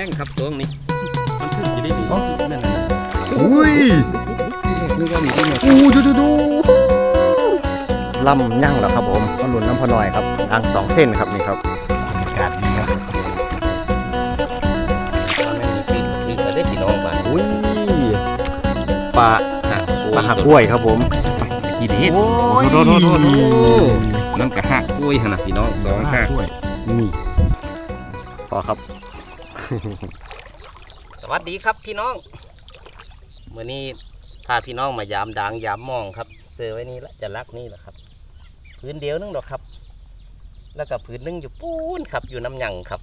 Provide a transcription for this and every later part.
รงครับช่วงนี้มันถึงจะได้ดีนั่นน่ะอุ้ยนึกว่ามีที่เนี่ยอู้ดูดูดูลำยั่งแล้วครับผมก็หลุนน้ำพอหน่อยครับทางสองเส้นครับนี่ครับบรรยากาศดีครับมันมีที่ถึงมาได้พี่น้องบ้านอุ้ยปลาหักปลาหักกล้วยครับผมทีเด็ดโอ้ยโทษโทษโทษโทษน้ำกระหักกล้วยขนาดพี่น้องสองหักกล้วยนี่พอครับ สวัสดีครับพี่น้องเมื่อนี้พาพี่น้องมายามดังยามมองครับเสือไว้นี่ละจะรักนี่แหละครับพื้นเดียวนึงดอกครับ แล้วก็พื้นนึงอยู่ปูนครับ อยู่น้ำหยังครับ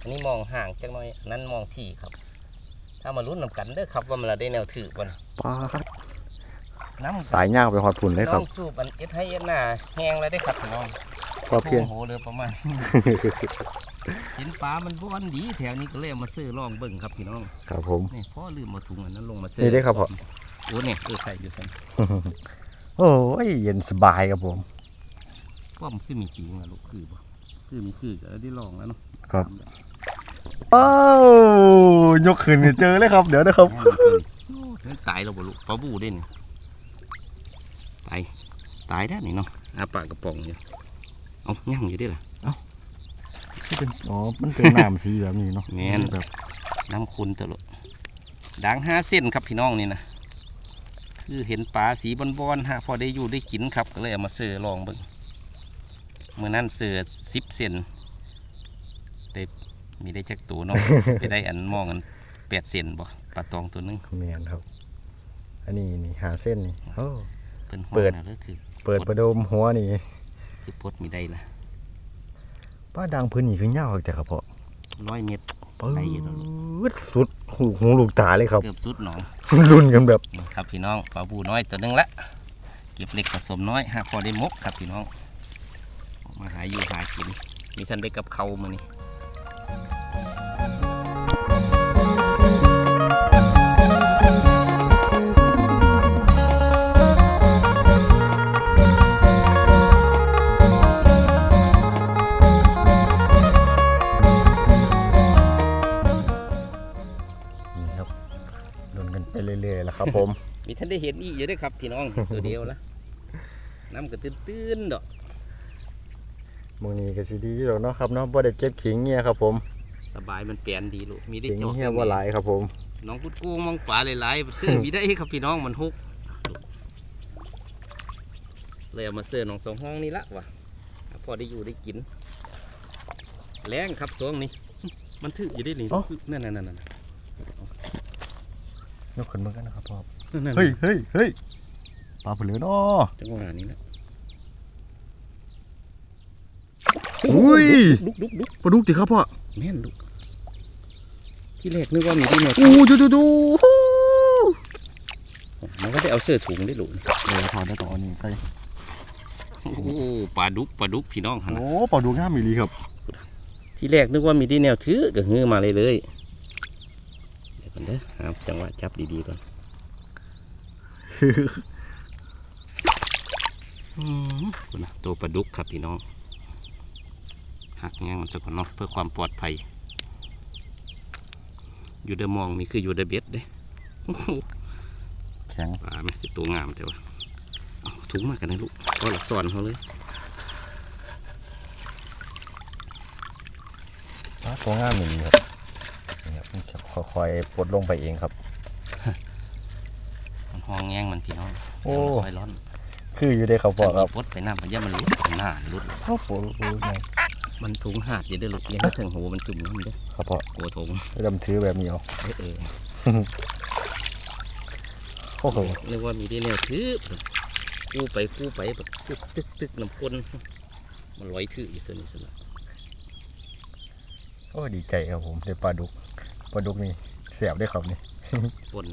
อันนี้มองห่างจังน้อยอันนั้นมองที่ครับ ถ้ามาลุ้นนำกันเด้อครับว่ามันละได้แนวถือบ่นปลาน้ำสายย่างไปหอดผุนเลยคน้รัอบงสูบอันเอ็ดให้เอ็ดหน้าแห้งแล้วได้อครับพี่น้องพอเพียงโอ้โหเลยประมาณ เห็นปลามันบ้วนดีแถวนี้ก็เลยเอามาซื้อลองเบิ่งครับพี่น้องครับผม นี่พ่อลืมมาถุงอันนั้นลงมาซื้นี่ได้ครับพ่อ โอ้เนี่ยเออใส่อยู่ใส่โอ้ยเย็นสบายครับผม ป้อมคือมีสีนะลูกคือบ่คือมีคือก็ได้ลองแล้วเนาะครับอ้าวยกขึ้นเจอเลยครับ เดี๋ยวนะครับ โอ้ยตายแล้วบ่ลูกปลาบูเด่นตายตายได้นี่เนาะอาปากกระป๋องอยู่เอาย่างอยู่ดิล่ะ อ๋อมันเป็นน้ำสีแบบนี้เนาะแม่น แบบน้ำคุณตลอดด่างห้าเส้นครับพี่น้องนี่นะคือเห็นปลาสีบอนๆฮะพอได้อยู่ได้กินครับก็เลยเอามาเสือลองเบิ่งเมื่อนั้นเสือสิบเซนได้มีได้จักตัวเนาะ ไปได้อันมองอันแปดเซนบ่ปลาตองตัวหนึงแมนครับ อันนี้นี่หาเส้นนี่โอ้ เป็นห้องเปิด นะก็คือเปิดประโดมหัวนี่ คือพดมีได้ละ ป้าดังพื้นนี่คือเงาแต่ครับพ่อร้อยเมตรปืไหลอยู่แล้วลูดสุดหูหูลูกตาเลยครับเกือบสุดหนองรุ่นกันแบบครับพี่น้องปลาบูน้อยตัวหนึงละเก็บเล็กผสมน้อยหาพอได้มกครับพี่น้อง มาหาอยู่หากินมีท่านได้กับเขามานี่นี่ นไปเรื่อยๆแล้วครับ ผม มีท่านได้เห็นอีกอยู่เด้วยครับ พี่น้องตัวเดียวละน้ำก็ตื้นๆดอกมือนี้ก็สิดีอยู่แล้วเนาะครับเนาะบ่ได้เก็บขิงเงี้ยครับ ผมสบายมันเปลี่ยนดีลูกมีได้ขิงจอกเงี้ยว่าหลายครับผมน้องพุดกุ้งมองปลาหลายๆซื้อมีได้ครับพี่น้องมันฮุกเลยเอามาเสื้อน้องสองห้องนี่ละวะพอได้อยู่ได้กิน แรงครับสวงนี้มันถืออยู่ได้นี่นั่นนั่นนั่นนั่น ยกขึ้นมากันนะครับพ่อนั่นเฮ้ยเฮ้ยเฮ้ยปลาเปลือเนาะจังหวะนี้นะอุ้ยดุกดุกดุกปลาดุกติครับพ่อแม่นดุกที่แรกนึกว่ามีที่เนี่ยอู้ดูดูดูมันก็ได้เอาเสื้อถุงได้ลูกเดี๋ยวถอดได้ต่ออันนี้ใส่โอ้โหปลาดุกปลาดุกพี่น้องหันโอ้ปลาดุกงามอีหลีครับ ที่แรกนึกว่ามีที่แนวถือก็ฮือมาเลยเลยเดี๋ยว ก่อนเด้อหาจังหวะจับดีๆก่อนอืมคุณนะตัวปลาดุกครับพี่น้อง หักแง่งมันสักก่อนเนาะเพื่อความปลอดภัย อยู่เดอมองนี่คืออยู่เดอเบ็ดเด้โอ้โหแข็งปลาไหมคือตัวงามแต่ว่าเอาถุงมากันนะลูกก็ละซ่อนเขาเลยปลาตัวงามอีหลีครับนี่ครับมัน จะค่อยๆปลดลงไปเองครับ มันห้องแง่งมันพี่น้องโอ้ ค่อยร้อนคืออยู่ได้ครับพ่อครับพดไปน้ำพะยามันรุดหน้ารุดเข้าปลดปลดไงมันถุงหาดอยู่เด้อลูกยังไม่ถึงหูมันจุ่มน้ำเด้อครับพ่อโกถุงดำถือแบบนี้เอาเออเออโอ้โหนึกว่ามีได้แนวถือกู้ไปกู้ไปแบบตึกตึกตึกน้ำก้นมันลอยถืออยู่ตัวนี้สิละโอ้ดีใจครับผมได้ปลาดุก ปลาดุกนี่เสียบได้ครับนี่ปน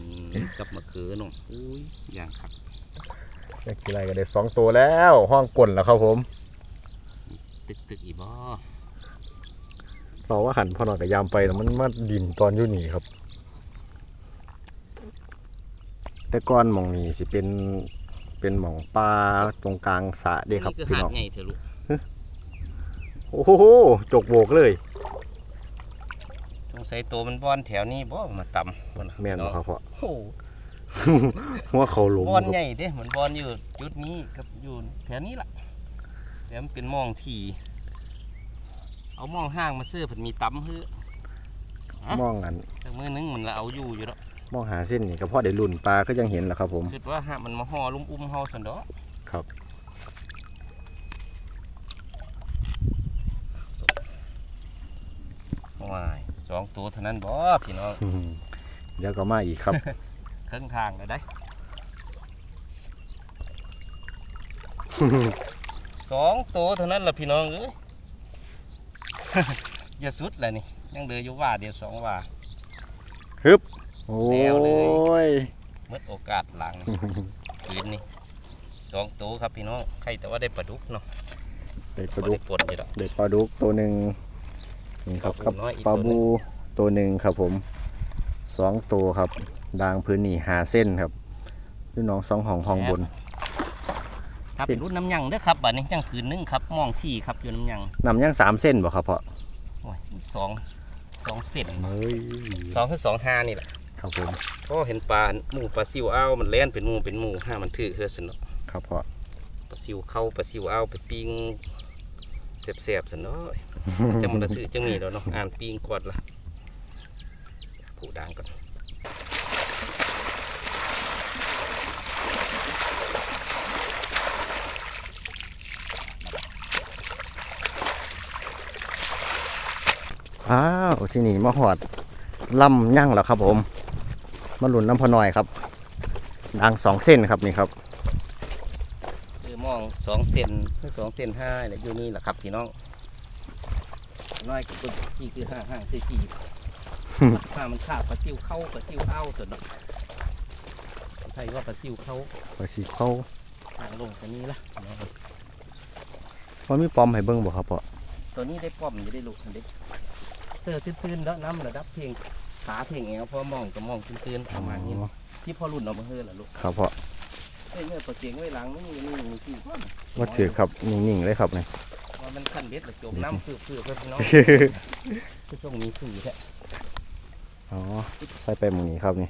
กับมะเขือน้องอุ้ยอย่างขักอยากกินอะไรก็ได้สองตัวแล้ว ห้องป่นแล้วครับผม ตึกตึกอีบ่เราว่าหันพอหน่อยกับยามไปแล้วมันมาดินตอนอยู่นี่ครับ แต่ก้อนหมองนี่สิเป็นเป็นหมองปลาตรงกลางสระเด้ครับนี่คือพี่หาดน้องไงเถอะลูกโอ้โหจกโบกเลย สงสัยตัวมันบอนแถวนี้บ่มาต่ำบ่ะแม่นบ่ครับพ่อโอ้โหหัวเขาหลงบอนใหญ่เด้มันบอนอยู่จุดนี้กับอยู่แถวนี้ล่ะแต่มันเป็นหมองที่เอาหมองห้างมาซื้อเพิ่นมีตำฮื้อมองอันแต่มือนึงมันละเอาอยู่อยู่แล้วมองหาเส้นนี่ก็พอได้รุ่นปลาก็ยังเห็นแหละครับผมคิดว่าหากมันมาห่อลุ่มอุ้มเฮาสันดอกครับว้าย สองตัวเท่านั้นบ่พี่น้องอืมเดี๋ยวก็มาอีกครับครึ่งทางแล้วได้สองตัวเท่านั้นล่ะพี่น้องเอ้ยอย่าสุดเลยนี่ยังเหลืออยู่ว่าเดียวสองว่าฮึบโอ้แล้วเลยยเมื่อโอกาสหลังคืนนี่สองตัวครับพี่น้องใครแต่ว่าได้ปลาดุกเนาะได้ปบ่ลาดุได้กปนอยู่ดอกได้ปลาดุกตัวหนึ่ง นี่ครับปครัลาบบูน้อยอีกปลาตัวหนึ่บูงตัวหนึ่งครับผมสองตัวครับ ดางพื้นนี่หาเส้นครับพี่น้องสองห้องห้องบนครับเป็นรุ่นน้ำยังเด้อครับบัดนี้จังผืนหนึงครับมองที่ครับอยู่น้ำยังนำย่างสามเส้นบ่ครับพ่อโอ้ยมีสองสองเส้นเฮ้ยสองคือสองห้านี่แหละครับผมก็เห็นปลาหมูปลาซิวอ้าวมันแล่นเป็นหมูเป็นหมูห้ามันถือเฮือสนเนาะครับพ่อปลาซิวเข้าปลาซิวอ้าวไปปิ้งเสียบๆสนเนาะ จะมันละถือจังมีแล้วเนาะอ่านปิ้งก่อนละผูด่างก่อนอ้าวที่นี่มาหอดลำย่างแล้วครับผมมาหลุนน้ำพอหน่อยครับดางสองเส้นครับนี่ครับคือมองสองเซนคือสองเซนห้าเนี่ยอยู่นี่แหละครับพี่น้อง น้อยกับตัวที่คือห้าห้าคือกี่ถ้ามันขาดปลาซิวเข้าปลาซิวอ้าวสนเนาะใช่ว่าปลาซิวเข้าปลาสีเข้าทางลงตัวนี้ละว่ามีปอมให้เบิ้งบ่ครับพ่อตัวนี้ได้ป้อมอยู่ได้ลูกเด็กเสื้อตื้นๆแล้วน้ำระดับเพียงขาเพียงแอวพอมองก็มองตื้นๆประมาณนี้อ๋อที่พอรุ่นออกมาเฮือล่ะลูกครับพ่อเอ้ยเนี่ยปลาเสียงไว้หลังนี่นี่มีที่ก้อนว่าถือครับนิ่งๆเลยครับนี่ว่า มันขั้นเบ็ดแล้วจมน้ำฟืบๆเพื่อนพี่น้องคือต้องมีสื่อแท้อ๋อใส่ไปหมูนี้ครับนี่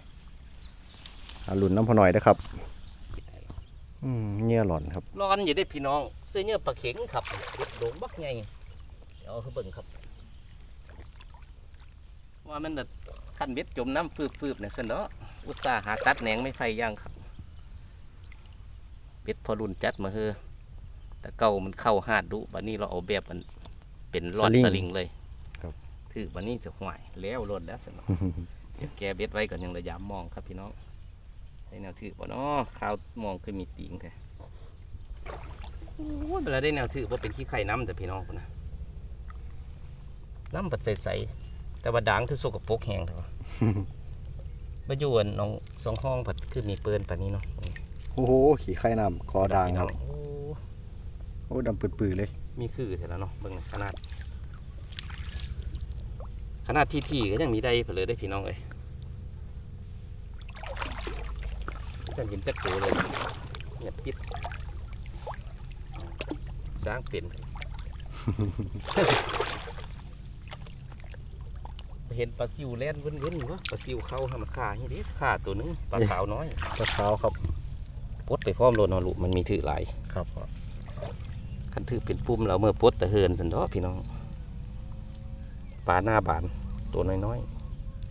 อาหลุนน้ำพอหน่อยนะครับอืมเงี้ยหล่อนครับร้อนอยู่ได้พี่น้องเสื้อเนี่ยปลาเข็งครับเบ็ดโดงบักไงเดี๋ยวเอาเขาเบิ่งครับ ว่ามันแบบขั้นเบ็ดจมน้ำฟืบๆเนี่ยสันเนาะอุตส่าห์หาตัดแหนงไม่ไฟย่างครับเบ็ดพอรุ่นจัดมาเฮอ แต่เก่ามันเข้าหาดดุบัดนี้เราเอาแบบมันเป็นรอดสลิงสลิงเลยครับถือบัดนี้จะห่วยแล้วรถแล้วสันเนาะเดี๋ยวแกเบ็ดไว้ก่อนยังระยามมองครับพี่น้องไอ้แนวถือบ่เนาะข้าวมองคือมีปีงแท้โอ้ยเวลาได้แนวถือว่าเป็นขี้ไข่น้ำแต่พี่น้องพุ่นนะน้ำปัดใสๆแต่ว่าด่างคือโซกปรกแห้งเถอะมาอยู่อันน้องสองห้องผัดคือมีเปินปานนี้เนาะโอ้โหขี่ไข่น้ำคอดางครับพี่น้องโอ้โอ้ดำปื้อๆเลย มีคือเถอะแล้วเนาะเบิ่งหน่อยขนาด ขนาดที่ที่ก็ยังมีได้เผลอได้พี่น้องเอ้ยจะเห็นจักตัวเลยเงียบปิดสร้างเป็นเห็นปลาซิวแล่นเว้นๆวะปลาซิวเข้าให้มันฆ่าให้เด็ฆ่าตัวหนึงปลาขาวน้อยกระเช้าครับปลดไปพร้อมโลดเนอลูกมันมีถือหลายครับพ่อ คันถือเป็นปุ่มเราเมื่อปลดตะเฮินสันเดอพี่น้องปลาหน้าบานตัวน้อย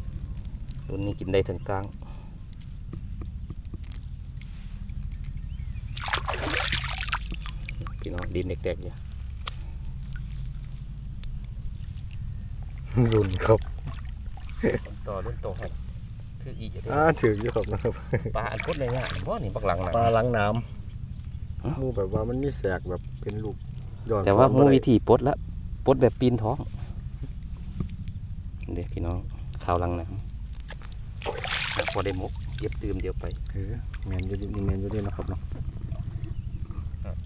ๆรุ่นนี้กินได้ถึงกลางพี่น้องดินเด็กๆอยู่รุ่นครับ ต่อรุ่นโตให้ถืออีกอยู่เด้ออ่าถืออยู่ครับนะครับปลาอันพดเลยเนี่ยเพราะนี่บักหลังหนังปลาล้างน้ฮะำห มูแบบว่ามันมีแสกแบบเป็นลูกย้อนแต่ว่าสอนมูบ่ได้วิธีปลดละปลดแบบปีนท้อง เด็กพี่น้องข้าวหลังน้ำพอได้มกเย็บตื่มเดียวไปเออแมนอยู่ดีแมนอยู่ดีนะครับเนาะ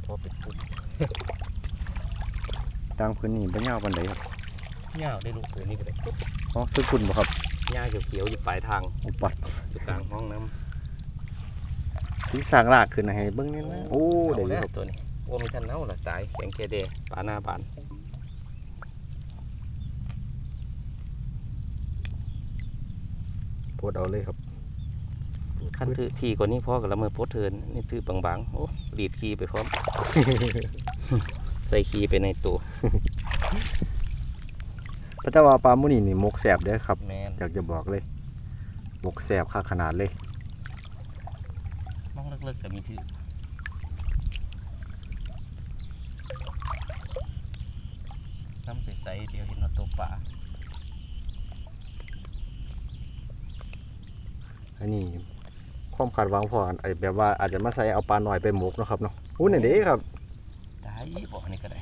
พอเป็นปุ่มดางพื้นนี่เป็นยาวปันใดครับหญ้าได้ลูกตัวนี้ก็ได้อ๋อซื้อคุณบ่ครับหญ้าเขียวๆอยู่ปลายทางอุปัดอยู่กลางห้องน้ ที่สร้างรากขึ้นนะให้เบิ้งนี่นะโอ้ำเดี๋ยวเอาอยู่แล้วครับตัวนี้โอ้มีทันเน่าละตายแข็งแกเดปลาหน้าบานดเอาเลยครับขั้นถือทีกว่านี้พอกับละเมอโพดเทินนี่ถือบางๆโอ้ดีดคีย์ไปพร้อม ใส่คีย์ไปในตัวพระเจ้าว่าปลาหมุนี่นี่มกแสบเด้อครับแมนอยากจะบอกเลย มกแสบค่าขนาดเลยน้อง เลิกๆกับมีถือน้ำใสๆเดียวเห็นว่าตัวปลาอันนี้ความคาดหวังพอกันไอ้แบบว่าอาจจะมาใส่เอาปลาหน่อยไปหมกเนาะครับเนาะอู้นี่นเด้ครับได้บอกอันนี้ก็ได้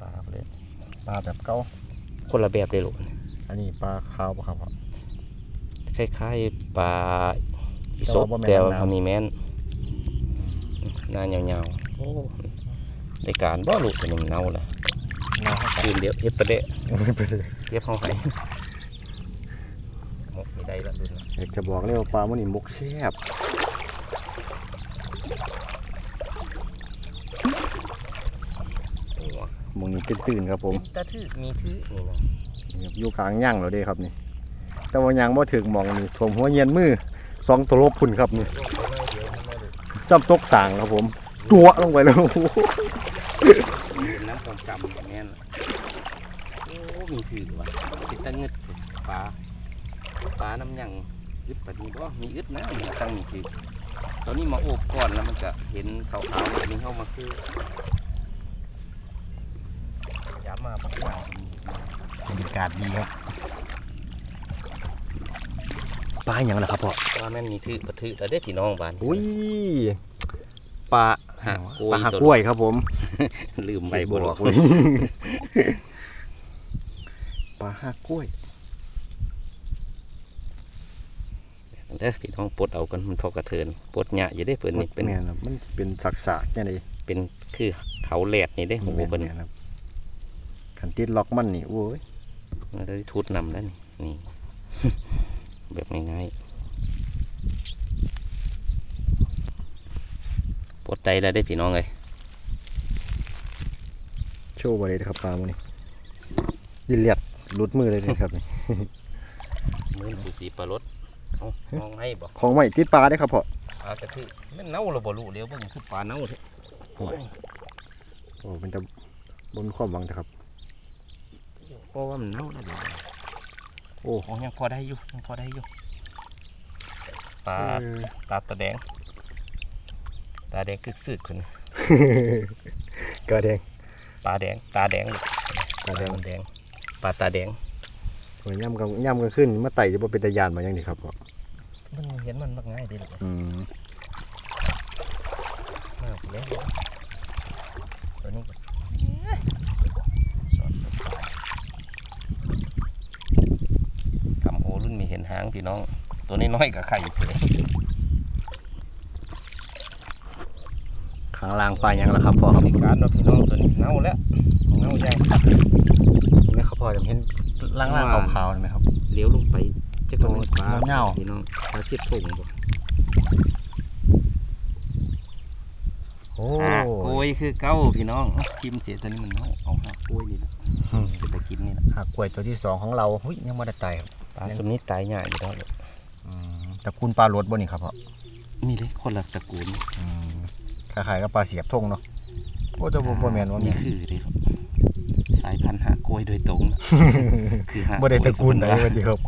ปลาเลยปลาแบบเก่าคนละแบบเลยลูกอันนี้ปลาขาวปะครับพ่อคล้ายๆปลา อีสบแต่แต่ว่าบ่แม่นว่าน้ำทำนี้แม่นหน้ายาวๆโอ้ในการบ่ลูกเป็นยังเน่าล่ะน้าครับคืนเดียวเฮ็ดประเดะไปเลยเก็บห้องไห้หมกไม่ได้ละดุนนะอยากจะบอกเลยว่าปลาหมุนี่มกแซ่บโอ้หมองนี้ตื่นๆครับผมตาทื่อมีทื่อนี่นะนี่ครับอยู่กลางย่างเราเด้ครับนี่แต่ว่ายังบ่ถึงหมองนี่ผมหัวเย็นมือ สองตัวลบพุ่นครับนี่ลงไปเลยเดี๋ยวทำไมลูกซ้ำตกสางครับผมตัวลงไปแล้วเป็นน้ำความจำอย่างนี้นะโอ้มีทื่อว่ะติดตะเงึดปลาปลาน้ำยังอึดปะนี้บ่มีอึดนะมีตั้งมีทื่อตอนนี้มาโอบก่อนแล้วมันจะเห็นขาวๆแบบนี้เข้ามาคือย้ำมาปักหลังบรรยากาศดีครับป ลาอย่างไรครับพ่อว่าแม่นมีทื่อก็ทื่อแล้วเด้อพี่น้องบ้านอุ้ยปลาหักกล้วยปลาหักตัวกล้วยครับผม ลืมใบบัวบอกเลยปลาหักกล้วยเด้อพี่น้องปลดเอากันมันพอกระเทินปลดหยะอยู่ได้เพิ่นนี่เป็นแม่นครับมันเป็นสักษะแค่ไหนเป็นคือเขาแหลดนี่ได้โอ้โหแม่นเพิ่นแม่นครับขันติดล็อกมันนี่โอ้ยมันได้ทุดนำแล้วนี่นี่ แบบง่ายๆปลดไตแล้วได้อพี่น้องเลยโชว์บริเลยครับปลาหมันนี่ยินเลียดหลุดมือเลยนะครับนี่ มือนสูสีปลารสเอามองให้บ่ของใหม่ติดปลาได้ครับพ่อปลากระทือแม่นเน่าเราบ่รู้เดี๋ยวเบิ่งคือปลาเน่าเถอะโอ้ยโอ้มันจะบนความหวังนะครับเพราะว่ามันเน่าแล้วเดี๋ยว โอ้โอ้ยังพอได้อยู่ยังพอได้อยู่ปลาเออตาตาแดง ตาแดงกึกสืดคุณกระแดงตาแดงตาแดงลูกกระแดงตาแดงปลาตาแดงโอ้ยย่ำกันย่ำกันขึ้นมาไต่จะบ่เป็นตะยานมาอย่างนี้ครับพ่อมันเห็นมันมักง่ายดีเลยอืมมากเลยตัวนี้ก็สอนกำโอรุ่นมีเห็นหาง พี่น้อง ตัวนี้น้อยกับไข่เสือข้างล่างปลายังล่ะครับพ่อครับในการเราะพี่น้องตัวนี้เน่าแล้วเน่ายังนี่ไหมครับพ่อจะเห็นล่างๆขาวๆไหมครับเลี้ยวลงไปจะก็เป็นปลาเน่าๆพี่น้องปลาเสียบถุงบ่โอ้หากโกยคือเก้าพี่น้องเอาชิมเสียตัวนี้มันเน่าเอาหากโกยนี่แหละอืมเป็นตะกินนี่แหละหักกล้วยตัวที่สองของเราหุ้ยยังไม่ได้ไต่ครับ ปลาสมนี้ตายง่ายอยู่แล้วเลยอืมตระกูลปลาลดบ่นี่ครับพ่อมีเลยคนละตระกูลอืมคล้ายๆกับปลาเสียบทงเนาะโอ้แต่บ่บ่แม่นว่านี่แม่นคือเด้ครับสายพันธุ์หากล้วยโดยตรงน่ะคือหากบ่ได้ตระกูลไหนธรรมดาวันดีครับ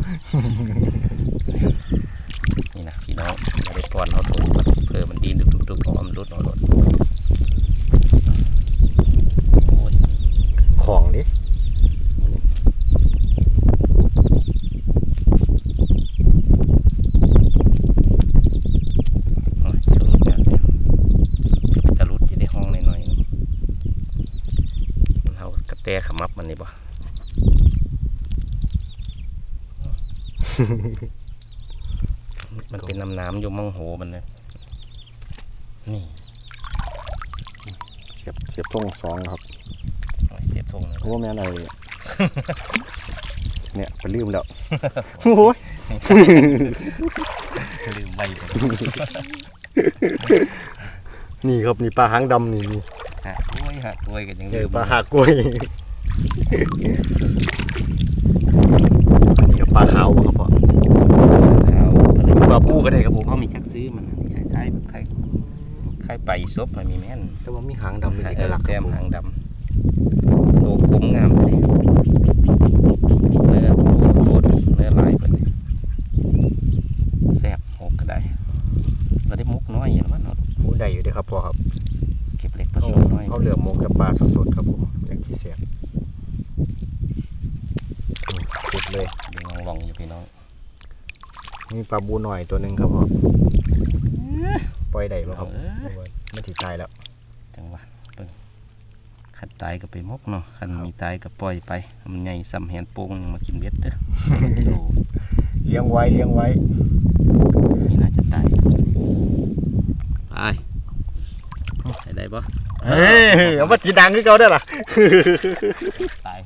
นี่นะพี่น้องมาได้ป้อนเอาถุงมาเพื่อมันดีดุดุดุเพราะว่ามันรุดเอารถโอ้ยของดิ โอ้ยจะรุดเนี่ยจะไปตะรุดจะได้ห้องหน่อยๆมันเอากระแตขมับมันนี่บ่ มันเป็นน้ำน้ำๆอยู่มังโหมันเลยนี่เสียบเสียบทงสองครับเอาเสียบทงเลยโอ้แม่นอะไรเนี่ยไปลืมแล้วโอ้ยลืมใบไปนี่ครับนี่ปลาหางดำนี่นี่ฮะกล้วยฮะกล้วยกันยังเอลือมปลาหากล้วยอันนี้ก็ปลาหาวบ่ครับพ่อ ซบมันมีแม่นแต่ว่ามีหางดำเป็นเอกลักษณ์แก้มครับหางดำโตกลมงามเลยเนื้อโคตรเนื้อลายเปิดแซ่บหกก็ได้เราได้มุกน้อยอย่างนั้นเนาะหมูใดอยู่เด้อครับพ่อครับ เก็บเล็กผเอาสมน้อยเอาเหลือหมกกับปลาสดๆครับผมอย่างที่เสียบติดเลยดูลองลองๆอยู่พี่น้องมีปลาบูหน่อยตัวหนึ่งครับพ่อปล่อยได้ป่ะครับ เออไม่ถิตายแล้ว จังหวะเบิ่งขันตายก็ไปมกเนาะขันมีตายก็ปล่อยไป มันใหญ่ซ้ำแหนโป่งยังมากินเบ็ดเด้อโอ้เลี้ยงไว้เลี้ยงไว้นี่น่าจะตายไปไปได้ปะเฮ้ยเอามาจีดังคือเก่าได้อล่ะตาย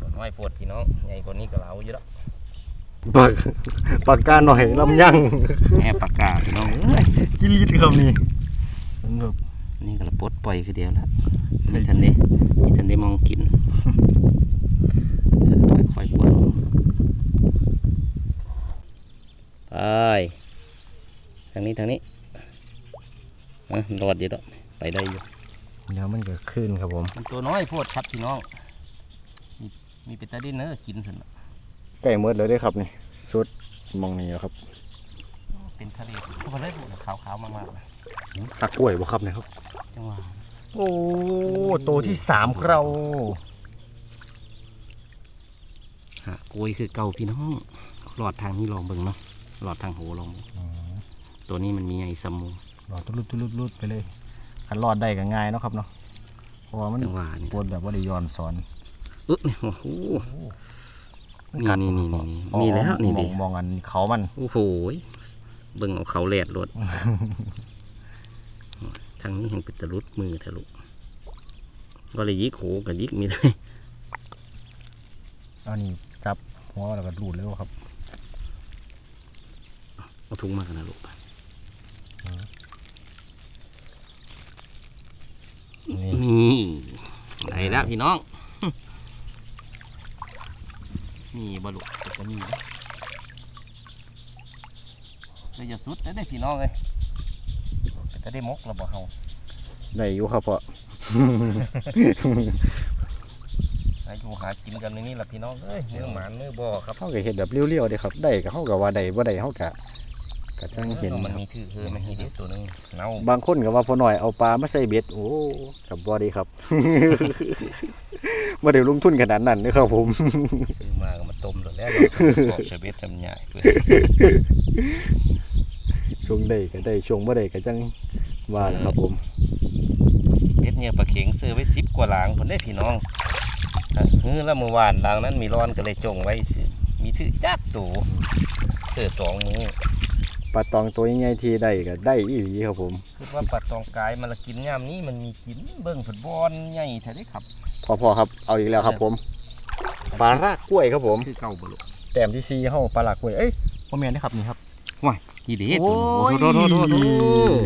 ตัวน้อยปวดพี่น้องใหญ่กว่านี้ก็เหลาอยู่แล้วปากปากกาหน่อยลำยั่งแม่ปากกาพี่น้องเอ้ยกิลิตครับนี่ครับ นี่ก็ละปลดปล่อยคือเดียวแล้วใส่มีทันได้มีทันได้มองกินค่อยๆปวดลงไปทางนี้ทางนี้อะรอดอยู่แล้วไปได้อยู่เดี๋ยวมันจะขึ้นครับผมมันตัวน้อยโพดครับพี่น้อง มีมีเป็นตาดินเนอร์กินเถอะนะใกล้เมืดเลยเด้อครับนี่สุดมองนี่แล้วครับ เป็นทะเลเข้ามาเลยพวกขาวขาวๆมากๆ ตักกล้วยบ่ครับเนี่ยครับ จังหวะโอ้ตัวที่สามเราหาโกยคือเก่าพี่น้องหลอดทางนี้ลองเบิ่งเนาะหลอดทางโหลองเบิ่งตัวนี้มันมีไงซัมมูรอดตุลุดตุลุดลุดไปเลยคันรอดได้ก็ง่ายเนาะครับเนาะเพราะว่ามันจังหวะนี่ปวดแบบว่าได้ย้อนสอนอึ๊บเนี่ยโอ้โหนี่นี่นี่นี่มีแล้วนี่มอดิงมองอันเขามัน โอ้โหเบิ่งเอาเขาแหลดรถางนี้เห็นเป็นตะลุดมือทะลุก็เลยยิกโหกับยิกมีได้อันนี้จับหัวแล้วก็รูดเลยครับเอาถุงมากันนะลูกไปนี่นี่ได้แล้วพี่น้องมีบลุก็จะมีนะเลยจะสุดได้ได้พี่น้องเลยก็ จะได้มกแล้วบ่เฮาได้อยู่ครับพ่อ อายุหากินกันในนี้แหละพี่น้องเอ้ยมือหมานมือบ่อครับเขาก็เห็นแบบเลี้ยวๆเด้ครับ ได้ก็เขาก็ว่าได้บ่ได้เขาก็ก็จังเห็นมันครับมีถือคือมันมีเด็ดตัวหนึงเน่าบางคนก็ว่าพอหน่อยเอาปลามาใส่เบ็ดโอ้กับบ่ดีครับ บ่ได้ลงทุนขนาดนั้นเด้อครับผม ซื้อมาก็มาต้มแล้วแล้วบอกเชเบตทำใหญ่เพื่อ ช่วงได้ก็ได้ช่วงบ่ได้ก็จัง ว่าแหละครับผมเบ็ดเนี่ยปลาเข็งซื้อไว้สิบกว่าหลางผลได้พี่น้องเฮ้อแล้วเมื่อวานหลางนั้นมีร้อนก็เลยจงไว้สิมีถือจัดตัวเสื้อสองมือปลาตองตัวใหญ่ๆที่ได้ก็ได้อีหลีครับผมคือว่าปลาตองกายมันละกินยามนี้มันมีกินเบิ่งฟุตบอลใหญ่แท้ได้ครับ พอๆครับเอาอีกแล้วครับผมปลารากกล้วยครับผมคือเก่าบ่ลูกแต้มที่4เฮาปลารากกล้วยเอ้ยบ่แม่นนะครับนี่ครับ ยี่เด็ดโอ้ยโทษโทษโทษโทษ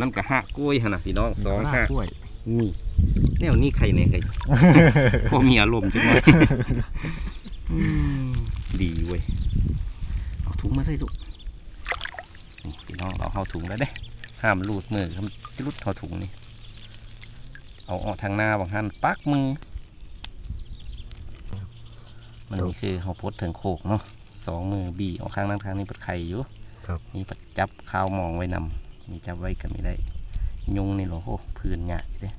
น้ำกะหักกล้วยหั่นน่ะพี่น้องสองหักกล้วยนี่แนวนี้ใครเนี่ยใครพอมีอารมณ์จังเลยอืมดีเว้ยเอาถุงมาใส่ลูกนี่พี่น้องเราเอาถุงแล้วเด้ห้ามลูดมือห้ามลุดเอาถุงนี่เอาออกทางหน้าบางหันปักมือมันนี่คือเขาพดถึงโคกเนาะสองมือบีเอาข้างนั้นข้างนี้เปิดไข่อยู่ ครับนี่ปัดจับข้าวมองไว้นำนี่จับไว้ก็ไม่ได้ ยุงนี่เหรอโอ้พื้นหยาดเด้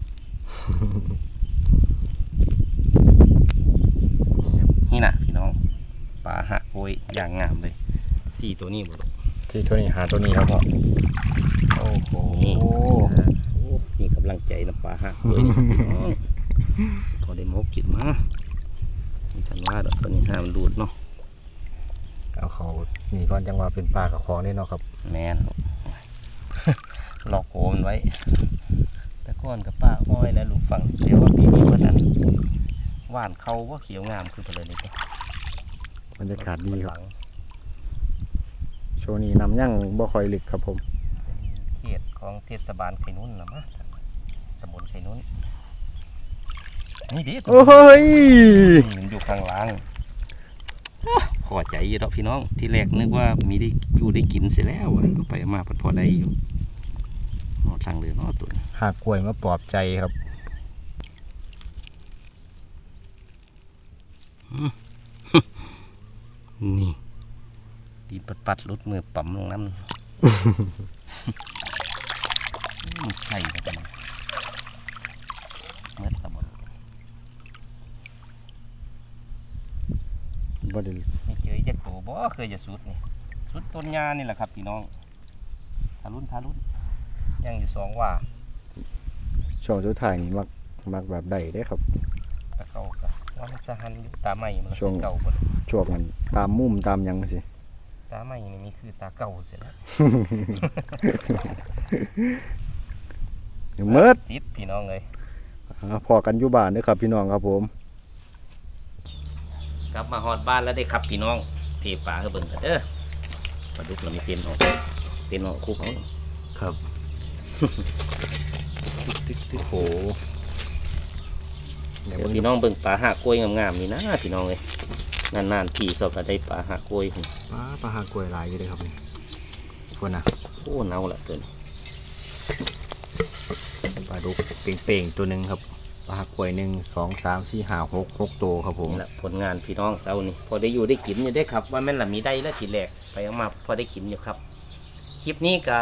นี่นะพี่น้องปลาหะโอยอย่างงามเลยสี่ตัวนี้บ่ลูกที่ตัวนี้หาตัวนี้ครับพ่อโอ้โหนี่โอ้มีกำลังใจนะปลาหะโอยนี่พี่น้องพอได้มกกินมานี่ทันว่าดอกตัวนี้ห้ามนรูดเนาะ เอาเขานี่ก่อนจังว่าเป็นปลากับของนี่เนาะครับ แมนลูกหลอกโกมันไว้ แต่ก่อนกับป้าอ้อยแล้วลูกฟังเดี๋ยวว่าปีนี้วันนั้นหว่านเขาว่าเขียวงามคือไปเลยนี่จ้ะบรรยากาศดีครับหลังช่วงนี้น้ำยั่งบ่ค่อยลึกครับผมเขตของเทศบาลไข่นุ่นนะมะตำบลไข่นุ่นนี่ดิตัวโอ้ยมันอยู่ข้างล่าง พอใจอยู่ดอกพี่น้องที่แรกนึกว่ามีได้อยู่ได้กินเสียแล้วอะเอาไปเอามาพอได้อยู่หมดทางเรือเนาะตัวนี้หากกล้วยมาปลอบใจครับนี่ดีปัดปัดๆรุดมือปั๊มลงน้ำมันไข่แล้วกันเมื่อตะบด บ่ได้ไม่เจอจะโตบ่เคยจะสุดนี่สุดต้นยานี่แหละครับพี่น้องทารุ่นทารุ่นยังอยู่สองว่าช่วงสุดท้ายนี่มักมักแบบใดเด้ครับตะเก่าก็ว่ามันสะหันอยู่ตาใหม่มันช่วงเก่าหมดช่วงนั้นตามมุมตามหยังสิตาใหม่นี่มีคือตาเก่าเสร็จแล้วเมิดซิดพี่น้องเลยอ่าพอกันอยู่บ้านเด้อครับพี่น้องครับผม กลับมาฮอดบ้านแล้วได้ครับพี่น้องเทปลาให้เบิ่งกันเด้อปลาดุกเรามีเป็นออกเป็นออกคุกเอาครับตึกๆโอ้โหเดี๋เดี๋ยยววเบิ่งพี่น้องเบิ่งปลาหากล้วยงามๆนี่นะพี่น้องเลยนานๆทีสอบจะได้ปลาหากล้วยพุ่นปลาปลาหากล้วยหลายอยู่เลยครับนี่พวกน่ะโอ้เน่าละตัวนี้ปลาดุกเป่งๆตัวหนึ่งครับ ปลาหากล้วยหนึ่งสองสามสี่ห้าหกหกตัวครับผม นี่แหละผลงานพี่น้องเซานี่พอได้อยู่ได้กินอยู่ได้อครับ ว่าแม่นละมีได้แล้วทีแรกไปเอามาพอได้กินอยู่ครับ คลิปนี้ก็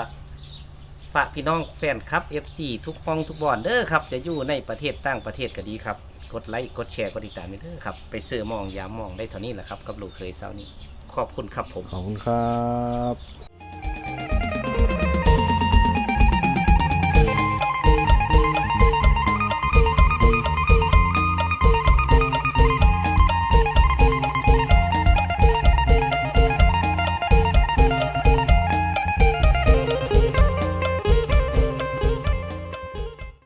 ฝากพี่น้องแฟนครับ FC ทุกป้องทุกบอนเด้อครับ จะอยู่ในประเทศต่างประเทศก็ดีครับ กดไลค์กดแชร์กดติดตามด้วยเด้อครับไปเสื้อมองยามมองได้เท่านี้แหละครับกับลูกเคยเซานี่ขอบคุณครับผม ขอบคุณครับ